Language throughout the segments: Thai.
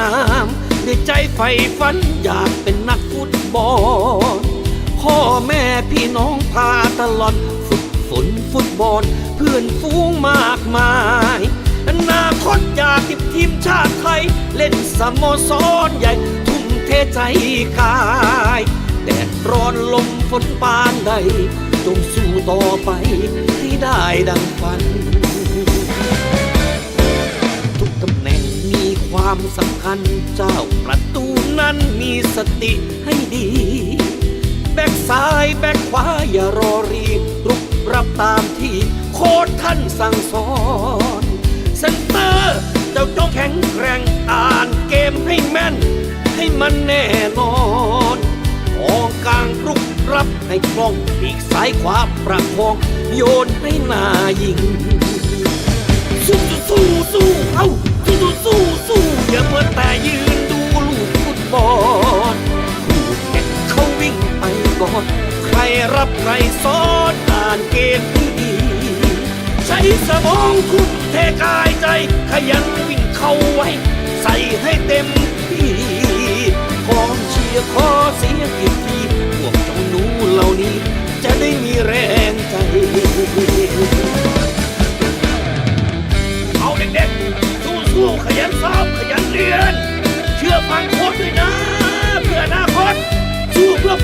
นามด้วยใจใฝ่ฝันอยากเป็นนักฟุตบอล พ่อแม่พี่น้องพาตลอดฝึกฝนฟุตบอล เพื่อนฟูงมากมายอนาคตอยากติดทีมชาติไทย เล่นสโมสรใหญ่ทุ่มเทใจกายแดดร้อนลมฝนปานใดจงสู้ต่อไปให้ได้ดังฝัน ความสำคัญเจ้าประตูนั้นมีสติให้ดี แบกซ้ายแบกขวาอย่ารอรีบรุกรับตามที่โค้ชท่านสั่งสอนเซนเตอร์เจ้าจงแข็งแกร่งอ่านเกมให้แม่น ให้มันแน่นอนอองกลางรุกรับให้คล่องปีกซ้ายขวาประคอง โยนให้หนายิง แต่ยืนดูลูกฟุตบอลคู่แข่งเขาวิ่งไปก่อน ใครรับใครสอนอ่านเกมดีใช้สมองคุมเทกายใจ ขยันวิ่งเข้าไว้ ใส่ให้เต็มที่กองเชียร์ขอเสียงอีกทีพวกเจ้าหนูเหล่านี้ จะได้มีแรงใจ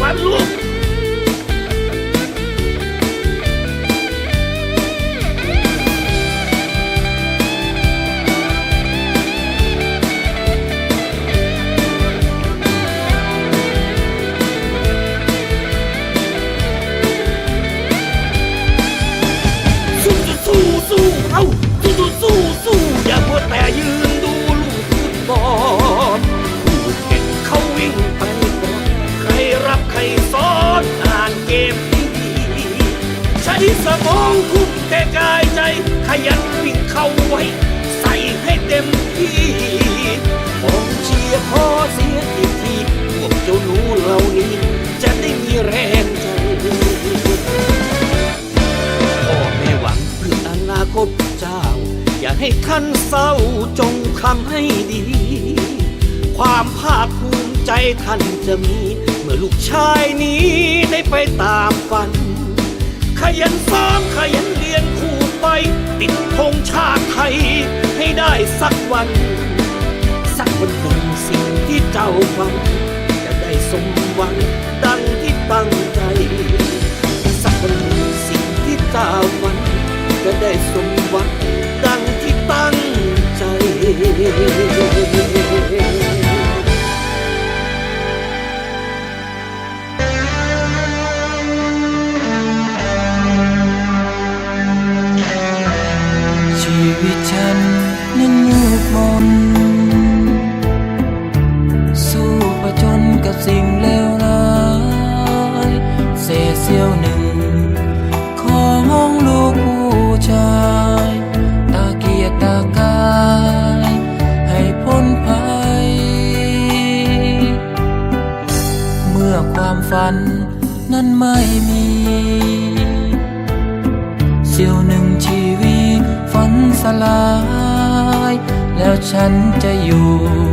สู้เพื่อฝันลูกสู้สู้สู้เอาสู้สู้สู้อย่ามัวแต่ยืนดูลูกฟุตบอลผู้เก่งเขาวิ่งไป ใช้สมองคุมแต่กายใจ ขยันวิ่งเข้าไว้ ใส่ให้เต็มที่ผมเชียร์ขอเสียงอีทีพวกเจ้าหนูเหล่านี้ จะได้มีแรงใจพ่อแม่หวังเพื่ออนาคตเจ้า อย่าให้ท่านเศร้าจงทำให้ดี ความภาคภูมิใจท่านจะมี เมื่อลูกชายนี้ได้ไปตามฝัน ขยันซ้อมขยันเรียนคู่ไป ติดธงชาติไทย ให้ได้สักวัน สักวันหนึ่งสิ่งที่เจ้าฝันจะได้สมหวังดังที่ตั้งใจ สักวันหนึ่งสิ่งที่เจ้าฝันจะได้สมหวังดังที่ตั้งใจ ฝันนั้นไม่มี เสี้ยวหนึ่งชีวิตฝันสลาย แล้วฉันจะอยู่อยู่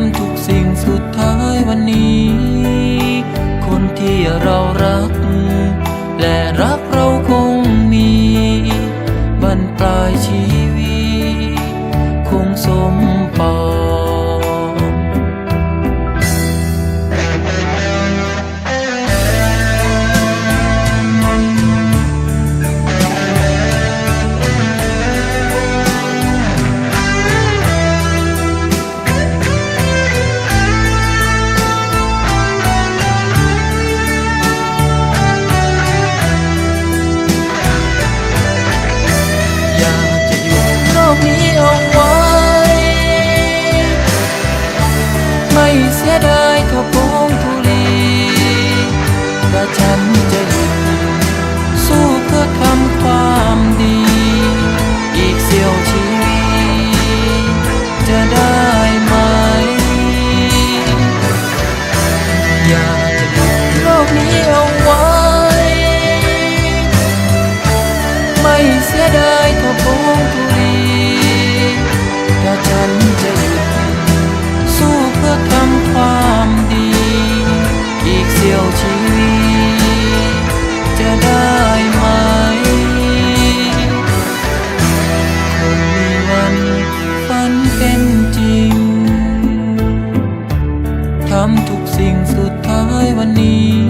ำทุกสิ่งสุดท้ายวันนี้ คนที่เรารัก และรักเราคงมีบรรปลายชีวิต คงสม my knees.